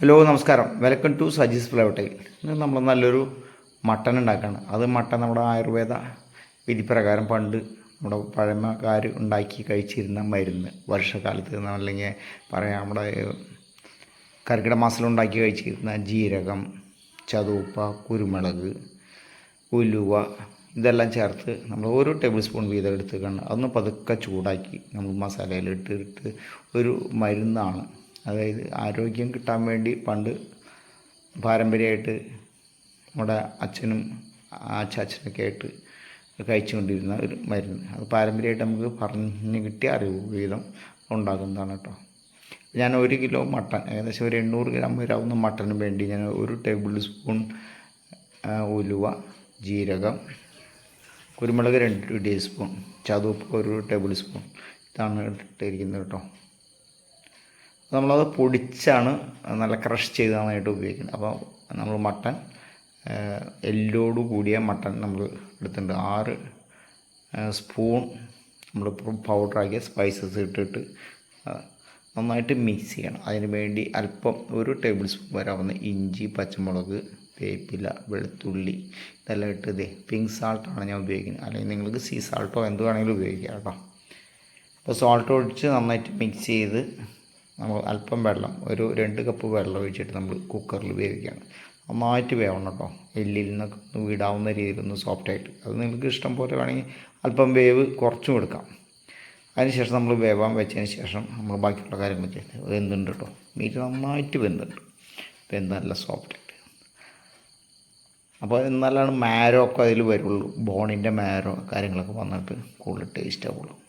Hello നമസ്കാരം. Welcome to Saji's ഫ്ലവട്ടൈൽ ഇന്ന് നമ്മൾ നല്ലൊരു മട്ടൻ ഉണ്ടാക്കുകയാണ് അത് മട്ടൻ നമ്മുടെ ആയുർവേദ വിധിപ്രകാരം പണ്ട് നമ്മുടെ പഴമക്കാർ ഉണ്ടാക്കി കഴിച്ചിരുന്ന മരുന്ന്. വർഷക്കാലത്ത് അല്ലെങ്കിൽ പറയാം നമ്മുടെ കർക്കിട മാസത്തിൽ ഉണ്ടാക്കി കഴിച്ചിരുന്ന ജീരകം ചതുപ്പ കുരുമുളക് ഉലുവ ഇതെല്ലാം ചേർത്ത് നമ്മൾ ഓരോ ടേബിൾ സ്പൂൺ വീതം എടുത്തുകൊണ്ട് അതൊന്ന് പതുക്കെ ചൂടാക്കി നമ്മൾ മസാലയിൽ ഇട്ടിട്ട് ഒരു മരുന്നാണ് അതായത് ആരോഗ്യം കിട്ടാൻ വേണ്ടി പണ്ട് പാരമ്പര്യമായിട്ട് നമ്മുടെ അച്ഛനും അച്ചാച്ചനൊക്കെ ആയിട്ട് കഴിച്ചുകൊണ്ടിരുന്ന ഒരു മരുന്ന്. അത് പാരമ്പര്യമായിട്ട് നമുക്ക് പറഞ്ഞ് കിട്ടിയ അറിവ് വീതം ഉണ്ടാക്കുന്നതാണ് കേട്ടോ. ഞാൻ ഒരു കിലോ മട്ടൺ ഏകദേശം ഒരു എണ്ണൂറ് ഗ്രാം വരാവുന്ന മട്ടന് വേണ്ടി ഞാൻ ഒരു ടേബിൾ സ്പൂൺ ഉലുവ ജീരകം കുരുമുളക് രണ്ട് ടീസ്പൂൺ ചതുപ്പ് ഒരു ടേബിൾ സ്പൂൺ ഇതാണ് ഇട്ടിരിക്കുന്നത് കേട്ടോ. നമ്മളത് പൊടിച്ചാണ് നല്ല ക്രഷ് ചെയ്ത് നന്നായിട്ട് ഉപയോഗിക്കുന്നത്. അപ്പോൾ നമ്മൾ മട്ടൻ എല്ലോടു കൂടിയ മട്ടൺ നമ്മൾ എടുത്തിട്ടുണ്ട്. ആറ് സ്പൂൺ നമ്മൾ പൗഡറാക്കിയ സ്പൈസസ് ഇട്ടിട്ട് നന്നായിട്ട് മിക്സ് ചെയ്യണം. അതിന് വേണ്ടി അല്പം ഒരു ടേബിൾ സ്പൂൺ വരാവുന്ന ഇഞ്ചി പച്ചമുളക് വേപ്പില വെളുത്തുള്ളി ഇതെല്ലാം ഇട്ട് ഇതേ പിങ്ക് സാൾട്ടാണ് ഞാൻ ഉപയോഗിക്കുന്നത്. അല്ലെങ്കിൽ നിങ്ങൾക്ക് സീ സാൾട്ടോ എന്ത് വേണമെങ്കിലും ഉപയോഗിക്കാം കേട്ടോ. അപ്പോൾ സോൾട്ട് ഒഴിച്ച് നന്നായിട്ട് മിക്സ് ചെയ്ത് നമ്മൾ അല്പം വെള്ളം ഒരു രണ്ട് കപ്പ് വെള്ളം ഒഴിച്ചിട്ട് നമ്മൾ കുക്കറിൽ വേവിക്കുകയാണ്. നന്നായിട്ട് വേവണം കേട്ടോ. എല്ലിൽ നിന്നൊക്കെ ഒന്ന് വിടാവുന്ന രീതിയിൽ ഒന്ന് സോഫ്റ്റായിട്ട് അത് നിങ്ങൾക്ക് ഇഷ്ടം പോലെ വേണമെങ്കിൽ അല്പം വേവ് കുറച്ചും എടുക്കാം. അതിനുശേഷം നമ്മൾ വേവാൻ വെച്ചതിന് ശേഷം നമ്മൾ ബാക്കിയുള്ള കാര്യങ്ങൾ ചെയ്യുന്നത് വെന്തുണ്ട് കേട്ടോ. മീറ്റ് നന്നായിട്ട് വെന്തുണ്ട്. വെന്ത് നല്ല സോഫ്റ്റായിട്ട് അപ്പോൾ എന്നാലാണ് മാരോ ഒക്കെ അതിൽ വരുള്ളൂ. ബോണിന്റെ മാരോ കാര്യങ്ങളൊക്കെ വന്നിട്ട് കൂടുതൽ ടേസ്റ്റ് ആവുള്ളൂ.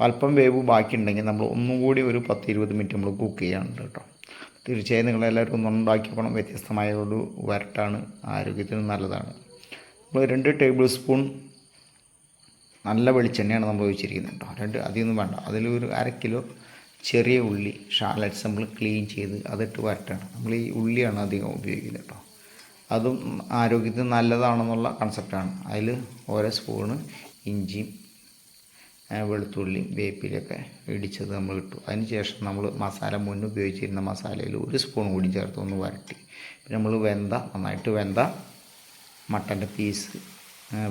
അല്പം വേവ് ബാക്കിയുണ്ടെങ്കിൽ നമ്മൾ ഒന്നും കൂടി ഒരു പത്ത് ഇരുപത് മിനിറ്റ് നമ്മൾ കുക്ക് ചെയ്യാനുണ്ട് കേട്ടോ. തീർച്ചയായും നിങ്ങളെല്ലാവരും ഒന്ന് ഉണ്ടാക്കി നോക്കണം. വ്യത്യസ്തമായ ഒരു വരട്ടാണ്. ആരോഗ്യത്തിന് നല്ലതാണ്. നമ്മൾ രണ്ട് ടേബിൾ സ്പൂൺ നല്ല വെളിച്ചെണ്ണയാണ് നമ്മൾ ഒഴിച്ചിരിക്കുന്നത് കേട്ടോ. രണ്ട് അതിയൊന്നും വേണ്ട. അതിലൊരു അര കിലോ ചെറിയ ഉള്ളി ഷാലറ്റ്സ് നമ്മൾ ക്ലീൻ ചെയ്ത് അതിട്ട് വരട്ടാണ്. നമ്മൾ ഈ ഉള്ളിയാണ് അധികം ഉപയോഗിക്കുന്നത് കേട്ടോ. അതും ആരോഗ്യത്തിന് നല്ലതാണെന്നുള്ള കൺസെപ്റ്റാണ് അതിൽ ഓരോ സ്പൂണ് ഇഞ്ചിയും ആ, വെളുത്തുള്ളിയും വേപ്പിലൊക്കെ ഇടിച്ചത് നമ്മൾ ഇട്ടു. അതിന് ശേഷം നമ്മൾ മസാല മുന്നേ ഉപയോഗിച്ചിരുന്ന മസാലയിൽ ഒരു സ്പൂൺ കൂടി ചേർത്ത് ഒന്ന് വരട്ടി. പിന്നെ നമ്മൾ വെന്ത നന്നായിട്ട് വെന്ത മട്ടന്റെ പീസ്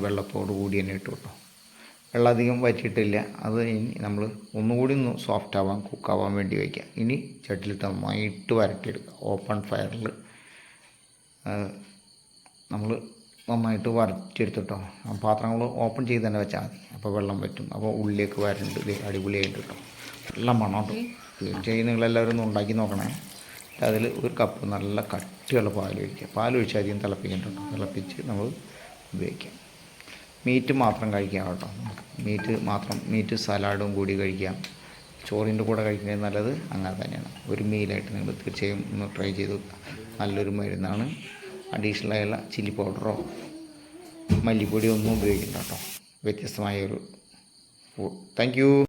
വെള്ളത്തോട് കൂടി തന്നെ ഇട്ടു കേട്ടോ. വെള്ളം അധികം വറ്റിയിട്ടില്ല. അത് ഇനി നമ്മൾ ഒന്നുകൂടി ഒന്ന് സോഫ്റ്റ് ആവാൻ കുക്കാവാൻ വേണ്ടി വയ്ക്കുക. ഇനി ചട്ടിലിട്ട് നന്നായിട്ട് വരട്ടിയെടുക്കുക. ഓപ്പൺ ഫയറിൽ നമ്മൾ നന്നായിട്ട് വരച്ചെടുത്തിട്ടോ. പാത്രങ്ങൾ ഓപ്പൺ ചെയ്ത് തന്നെ വെച്ചാൽ മതി. അപ്പോൾ വെള്ളം പറ്റും അപ്പോൾ ഉള്ളിലേക്ക് വരണ്ട്. അടിപൊളിയായിട്ട് കിട്ടും. നല്ല മണം കേട്ടോ. തീർച്ചയായും നിങ്ങളെല്ലാവരും ഒന്ന് ഉണ്ടാക്കി നോക്കണേ. അതിൽ ഒരു കപ്പ് നല്ല കട്ടിയുള്ള പാൽ ഒഴിക്കുക. പാൽ ഒഴിച്ച് അധികം തിളപ്പിക്കേണ്ടോ തിളപ്പിച്ച് നമ്മൾ ഉപയോഗിക്കാം. മീറ്റ് മാത്രം കഴിക്കാം കേട്ടോ. മീറ്റ് മാത്രം മീറ്റ് സലാഡും കൂടി കഴിക്കാം. ചോറിന്റെ കൂടെ കഴിക്കുന്നത് നല്ലത് അങ്ങനെ തന്നെയാണ്. ഒരു മീലായിട്ട് നിങ്ങൾ തീർച്ചയായും ഒന്ന് ട്രൈ ചെയ്ത് നല്ലൊരു മരുന്നാണ്. അഡീഷണൽ ആയുള്ള ചില്ലി പൗഡറോ മല്ലിപ്പൊടിയോ ഒന്നും ഉപയോഗിക്കണ്ട കേട്ടോ. വ്യത്യസ്തമായൊരു താങ്ക് യു